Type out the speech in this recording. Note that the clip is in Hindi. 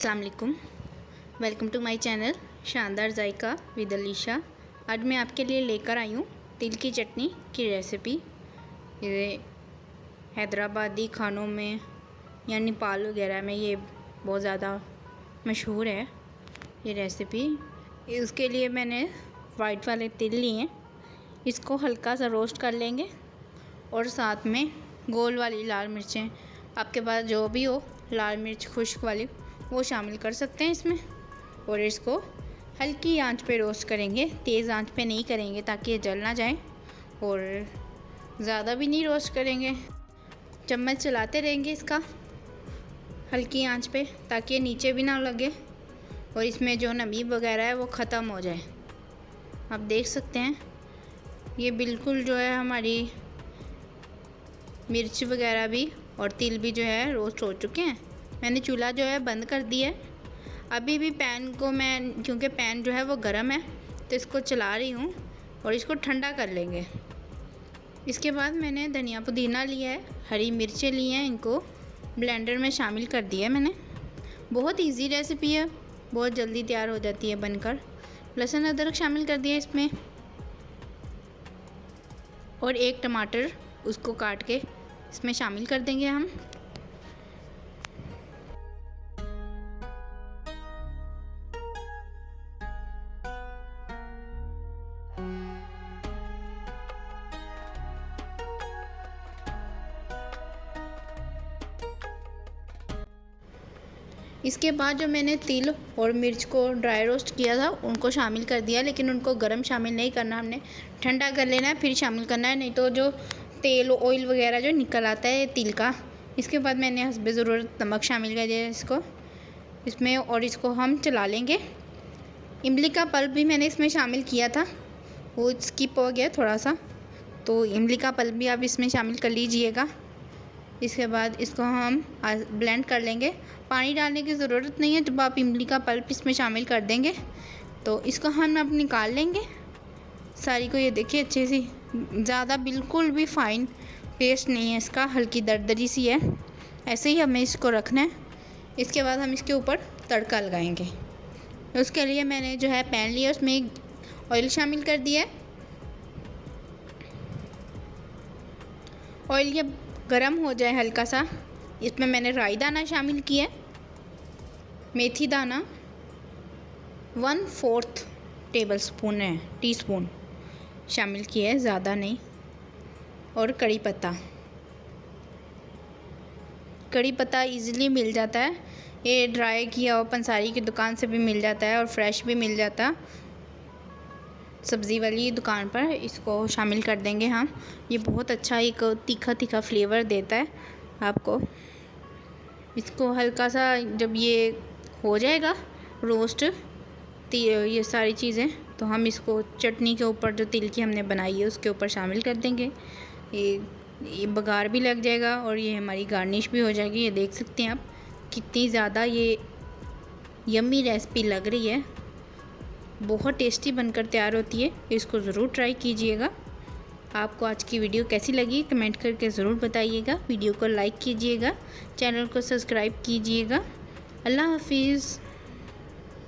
असलकुम वेलकम टू माय चैनल शानदार जायका विद अलीशा आज मैं आपके लिए लेकर आई हूँ तिल की चटनी की रेसिपी ये हैदराबादी खानों में या नेपाल वगैरह में ये बहुत ज़्यादा मशहूर है, ये रेसिपी इसके लिए मैंने वाइट वाले तिल लिए. इसको हल्का सा रोस्ट कर लेंगे और साथ में गोल वाली लाल मिर्चें. आपके पास जो भी हो, लाल मिर्च, खुश्क वाली वो शामिल कर सकते हैं इसमें। और इसको हल्की आँच पे रोस्ट करेंगे। तेज़ आँच पे नहीं करेंगे ताकि ये जल ना जाए। और ज़्यादा भी नहीं रोस्ट करेंगे। चम्मच चलाते रहेंगे इसका हल्की आँच पे ताकि ये नीचे भी ना लगे और इसमें जो नमी वगैरह है वो ख़त्म हो जाए। आप देख सकते हैं, ये बिल्कुल जो है हमारी मिर्च वगैरह भी और तिल भी जो है रोस्ट हो चुके हैं। मैंने चूल्हा जो है बंद कर दिया है। अभी भी पैन को मैं क्योंकि पैन जो है वो गर्म है तो इसको चला रही हूँ और इसको ठंडा कर लेंगे। इसके बाद मैंने धनिया पुदीना लिया है, हरी मिर्चें ली हैं इनको, ब्लेंडर में शामिल कर दिया है मैंने। बहुत इजी रेसिपी है, बहुत जल्दी तैयार हो जाती है बनकर। लहसुन अदरक शामिल कर दिया इसमें। और एक टमाटर उसको काट के इसमें शामिल कर देंगे हम। इसके बाद जो मैंने तिल और मिर्च को ड्राई रोस्ट किया था, उनको शामिल कर दिया, लेकिन उनको गर्म शामिल नहीं करना हमने। ठंडा कर लेना है, फिर शामिल करना है, नहीं तो जो तेल ऑयल वगैरह जो निकल आता है तिल का, इसके बाद मैंने हसब ज़रूरत नमक शामिल कर दिया इसको। इसमें और इसको हम चला लेंगे। इमली का पल्प भी मैंने इसमें शामिल किया था, वो स्किप हो गया थोड़ा सा। तो इमली का पल्प भी आप इसमें शामिल कर लीजिएगा। इसके बाद इसको हम ब्लेंड कर लेंगे। पानी डालने की ज़रूरत नहीं है, जब आप इमली का पल्प इसमें शामिल कर देंगे तो इसको हम अब निकाल लेंगे। सारी को ये देखिए अच्छे से, ज़्यादा बिल्कुल भी फ़ाइन पेस्ट नहीं है इसका, हल्की दरदरी सी है। ऐसे ही हमें इसको रखना है। इसके बाद हम इसके ऊपर तड़का लगाएँगे। उसके लिए मैंने जो है पैन लिया, उसमें ऑयल शामिल कर दिया ऑयल ये गरम हो जाए हल्का सा, इसमें मैंने राई दाना शामिल किया मेथी दाना वन फोर्थ टेबल स्पून है टी स्पून शामिल किया है, ज़्यादा नहीं, और कड़ी पत्ता। कड़ी पत्ता इजीली मिल जाता है, ये ड्राई किया हुआ पंसारी की दुकान से भी मिल जाता है और फ्रेश भी मिल जाता सब्ज़ी वाली दुकान पर इसको शामिल कर देंगे हम। ये बहुत अच्छा एक तीखा तीखा फ्लेवर देता है आपको। इसको हल्का सा जब ये हो जाएगा रोस्ट ये सारी चीज़ें तो हम इसको चटनी के ऊपर, जो तिल की हमने बनाई है, उसके ऊपर शामिल कर देंगे। ये ये बघार भी लग जाएगा और ये हमारी गार्निश भी हो जाएगी। ये देख सकते हैं आप, कितनी ज़्यादा ये यम्मी रेसिपी लग रही है। बहुत टेस्टी बनकर तैयार होती है, इसको ज़रूर ट्राई कीजिएगा। आपको आज की वीडियो कैसी लगी, कमेंट करके ज़रूर बताइएगा। वीडियो को लाइक कीजिएगा, चैनल को सब्सक्राइब कीजिएगा। अल्लाह हाफिज़।